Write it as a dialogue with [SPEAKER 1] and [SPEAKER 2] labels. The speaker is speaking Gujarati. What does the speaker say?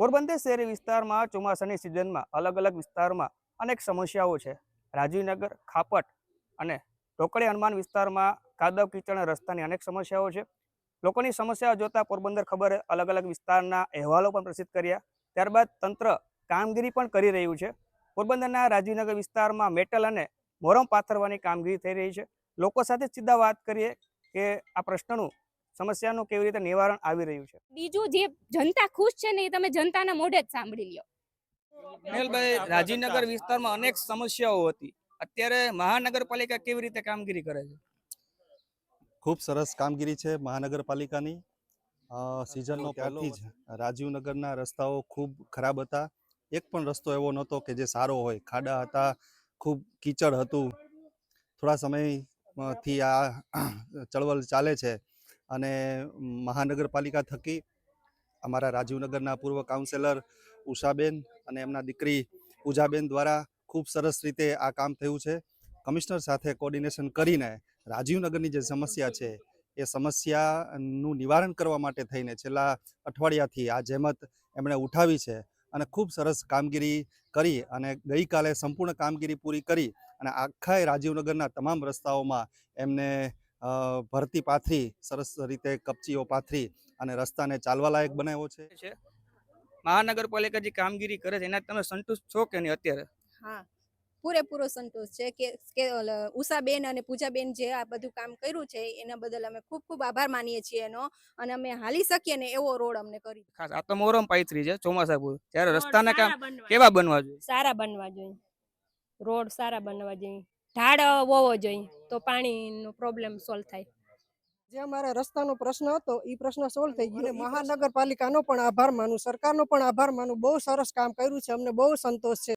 [SPEAKER 1] પોરબંદર શહેરી વિસ્તારમાં ચોમાસાની સિઝનમાં અલગ અલગ વિસ્તારમાં અનેક સમસ્યાઓ છે. રાજીવનગર, ખાપટ અને ઢોકળી હનુમાન વિસ્તારમાં કાદવ કીચડ રસ્તાની અનેક સમસ્યાઓ છે. લોકોની સમસ્યાઓ જોતા પોરબંદર ખબરે અલગ અલગ વિસ્તારના અહેવાલો પણ પ્રસિદ્ધ કર્યા. ત્યારબાદ તંત્ર કામગીરી પણ કરી રહ્યું છે. પોરબંદરના રાજીવનગર વિસ્તારમાં મેટલ અને મોરમ પાથરવાની કામગીરી થઈ રહી છે. લોકો સાથે સીધા વાત કરીએ કે આ પ્રશ્નનું સમસ્યાનું કેવી રીતે નિવારણ આવી રહ્યું છે?
[SPEAKER 2] બીજું જે જનતા ખુશ છે ને એ તમે જનતાના મોઢે જ સાંભળી લ્યો.
[SPEAKER 1] મેલભાઈ રાજીનગર વિસ્તારમાં અનેક સમસ્યાઓ હતી. અત્યારે મહાનગરપાલિકા કેવી રીતે કામગીરી કરે છે?
[SPEAKER 3] ખૂબ સરસ કામગીરી છે મહાનગરપાલિકાની. સિઝનનો ત્યારથી જ. રાજીવનગરના રસ્તાઓ ખૂબ ખરાબ હતા. એક પણ રસ્તો એવો નહોતો કે જે સારો હોય. ખાડા હતા ખૂબ કીચડ હતું. થોડા સમયથી આ ચળવળ ચાલે છે. અને મહાનગરપાલિકા થકી અમારા રાજીવનગરના પૂર્વ કાઉન્સેલર ઉષાબેન અને એમના દીકરી પૂજાબેન દ્વારા ખૂબ સરસ રીતે આ કામ થયું છે. કમિશનર સાથે કોર્ડિનેશન કરીને રાજીવનગરની જે સમસ્યા છે, એ સમસ્યાનું નિવારણ કરવા માટે થઈને છેલ્લા અઠવાડિયાથી આ જહેમત એમણે ઉઠાવી છે અને ખૂબ સરસ કામગીરી કરી અને ગઈકાલે સંપૂર્ણ કામગીરી પૂરી કરી અને આખા રાજીવનગરના તમામ રસ્તાઓમાં એમને ભરતી પાથરી સરસ રીતે કપચીઓ પાથરી અને રસ્તાને ચાલવા લાયક બનાવ્યો છે.
[SPEAKER 1] મહાનગરપાલિકા જે કામગીરી કરે છે એના તમે સંતુષ્ટ છો કે નહીં અત્યારે?
[SPEAKER 4] હા. પૂરેપૂરો સંતોષ છે કે ઉષાબેન અને પૂજાબેન જે આ બધું કામ કર્યું છે એના બદલ અમે ખૂબ ખૂબ આભાર માનીએ છીએ એનો અને અમે હાલી શકીએ ને એવો રોડ અમને કરી.
[SPEAKER 1] ખાસ આ તો મોરમ પાયત્રી છે ચોમાસા પૂર. ત્યારે રસ્તાના કામ કેવા બનવા જોઈએ?
[SPEAKER 5] સારા બનવા જોઈએ. રોડ સારા બનવા જોઈએ. ઢાળ હોવો જોઈએ. તો પાણીનો પ્રોબ્લેમ સોલ્વ થાય.
[SPEAKER 6] જે અમારા રસ્તાનો પ્રશ્ન હતો એ પ્રશ્ન સોલ્વ થઈ ગયો. અને મહાનગરપાલિકાનો પણ આભાર માનું સરકારનો પણ આભાર માનું. બહુ સરસ કામ કર્યું છે. અમને બહુ સંતોષ છે.